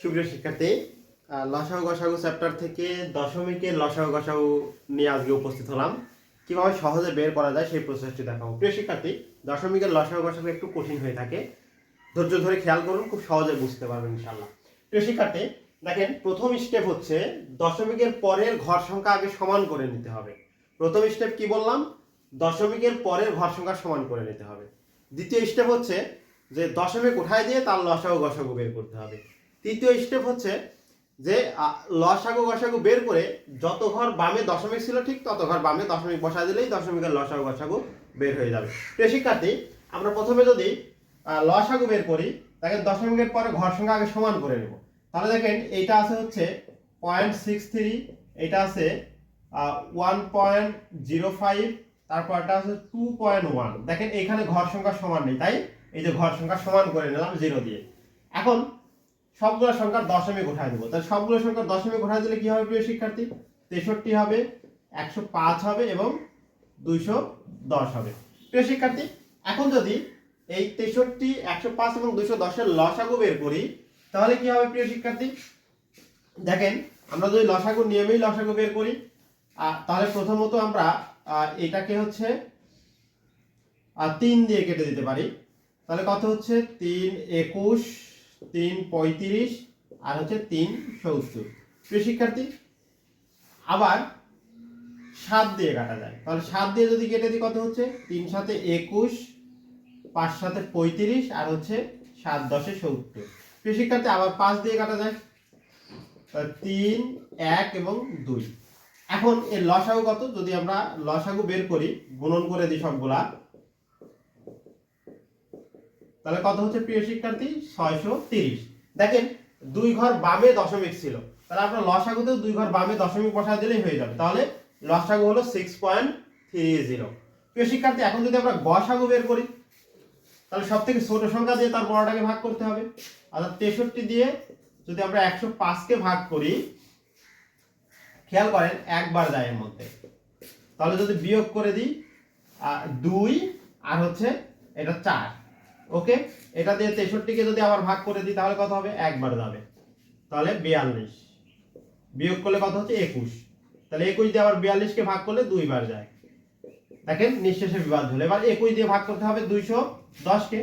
সুপ্রিয় শিক্ষার্থী লসাগু গসাগু চ্যাপ্টার থেকে দশমিকের লসাগু গসাগু নিয়ে আজকে উপস্থিত হলাম। কীভাবে সহজে বের করা যায় সেই প্রসেসটি দেখাবো। প্রিয় শিক্ষার্থী, দশমিকের লসাগু গসাগু একটু কঠিন হয়ে থাকে। ধৈর্য ধরে খেয়াল করুন, খুব সহজে বুঝতে পারবেন ইনশাল্লাহ প্রিয় শিক্ষার্থী, দেখেন, প্রথম স্টেপ হচ্ছে দশমিকের পরের ঘর সংখ্যা আগে সমান করে নিতে হবে। প্রথম স্টেপ কি বললাম? দশমিকের পরের ঘর সংখ্যা সমান করে নিতে হবে। দ্বিতীয় স্টেপ হচ্ছে যে দশমিক উঠাই দিয়ে তার লসাগু গসাগু বের করতে হবে। তৃতীয় স্টেপ হচ্ছে যে লসাগু গসাগু বের করে যত ঘর বামে দশমিক ছিল ঠিক তত ঘর বামে দশমিক বসা দিলেই দশমিকের লসাগু গসাগু বের হয়ে যাবে। প্রিয় শিক্ষার্থী, আমরা প্রথমে যদি লসাগু বের করি, তাকে দশমিকের পরে ঘর সংখ্যা আগে সমান করে নেব। তাহলে দেখেন এইটা আছে হচ্ছে পয়েন্ট সিক্স থ্রি এটা আছে ওয়ান পয়েন্ট জিরো ফাইভ তারপর এটা আছে টু পয়েন্ট ওয়ান দেখেন এখানে ঘর সংখ্যা সমান নেই, তাই এই যে ঘর সংখ্যা সমান করে নিলাম জিরো দিয়ে। এখন সবগুলো সংখ্যার দশমিক উঠাই দেবো। তাহলে সবগুলো সংখ্যার দশমিক উঠাই দিলে কি হবে প্রিয় শিক্ষার্থী? তেষট্টি হবে, একশো পাঁচ হবে এবং দুইশো দশ হবে। প্রিয় শিক্ষার্থী, এখন যদি এই তেষট্টি, একশো পাঁচ এবং দুইশো দশের লসাগু বের করি, তাহলে কি হবে প্রিয় শিক্ষার্থী? দেখেন, আমরা যদি লসাগু নিয়মেই লসাগু বের করি তাহলে প্রথমত আমরা এটাকে হচ্ছে তিন দিয়ে কেটে দিতে পারি। তাহলে কত হচ্ছে? তিন, একুশ তিন পঁয়ত্রিশ আর হচ্ছে তিন সত্তর। প্রিয় শিক্ষার্থী, আবার সাত দিয়ে কাটা যায়। তাহলে সাত দিয়ে যদি কেটে দিই কত হচ্ছে? তিন সাথে একুশ, পাঁচ সাথে পঁয়ত্রিশ আর হচ্ছে সাত দশে সত্তর। প্রিয় শিক্ষার্থী, আবার পাঁচ দিয়ে কাটা যায়। তিন, এক এবং দুই। এখন এর লসাগু কত? যদি আমরা লসাগু বের করি, গুণন করে দিই সবগুলা তাহলে কত হচ্ছে প্রিয় শিক্ষার্থী? ছয়শো তিরিশ। দেখেন, দুই ঘর বামে দশমিক ছিল। তাহলে আপনার লসাগুতেও দুই ঘর বামে দশমিক বসা দিলেই হয়ে যাবে। তাহলে লসাগু হলো সিক্স পয়েন্ট থ্রি জিরো প্রিয় শিক্ষার্থী, এখন যদি আমরা গসাগু বের করি, তাহলে সব থেকে ছোট সংখ্যা দিয়ে তার বড়টাকে ভাগ করতে হবে। অর্থাৎ তেষট্টি দিয়ে যদি আমরা একশো পাঁচকে ভাগ করি, খেয়াল করেন, একবার যায় এর মধ্যে। তাহলে যদি বিয়োগ করে দিই দুই, আর হচ্ছে এটা চার। ওকে? এটা দিয়ে তেষট্টিকে যদি আবার ভাগ করে দিই, তাহলে কত হবে? একবার যাবে। তাহলে বিয়াল্লিশ। বিয়োগ করলে কত হচ্ছে? একুশ। তাহলে একুশ দিয়ে আবার বিয়াল্লিশকে ভাগ করলে দুইবার যায়। দেখেন, নিঃশেষে বিবাদ হলো। এবার একুশ দিয়ে ভাগ করতে হবে দুইশো দশকে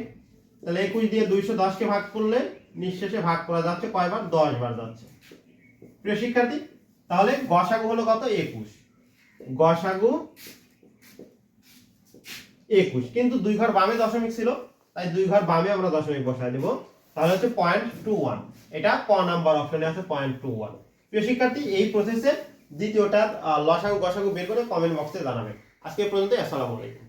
তাহলে একুশ দিয়ে দুইশো দশকে ভাগ করলে নিঃশেষে ভাগ করা যাচ্ছে কয়বার? দশ বার যাচ্ছে। প্রিয় শিক্ষার্থী, তাহলে গসাগু হলো কত? একুশ। গসাগু একুশ। কিন্তু দুই ঘর বামে দশমিক ছিল। তাই দুই ঘর বামে আমরা দশমিক বসায় দেব। তাহলে হচ্ছে পয়েন্ট টু ওয়ান এটা ক নাম্বার অপশনে আছে পয়েন্ট টু ওয়ান প্রিয় শিক্ষার্থী এই প্রসেসে দ্বিতীয়টা আহ, লসাগু গসাগু বের করে কমেন্ট বক্সে জানাবেন। আজকে পর্যন্ত আসসালামু আলাইকুম।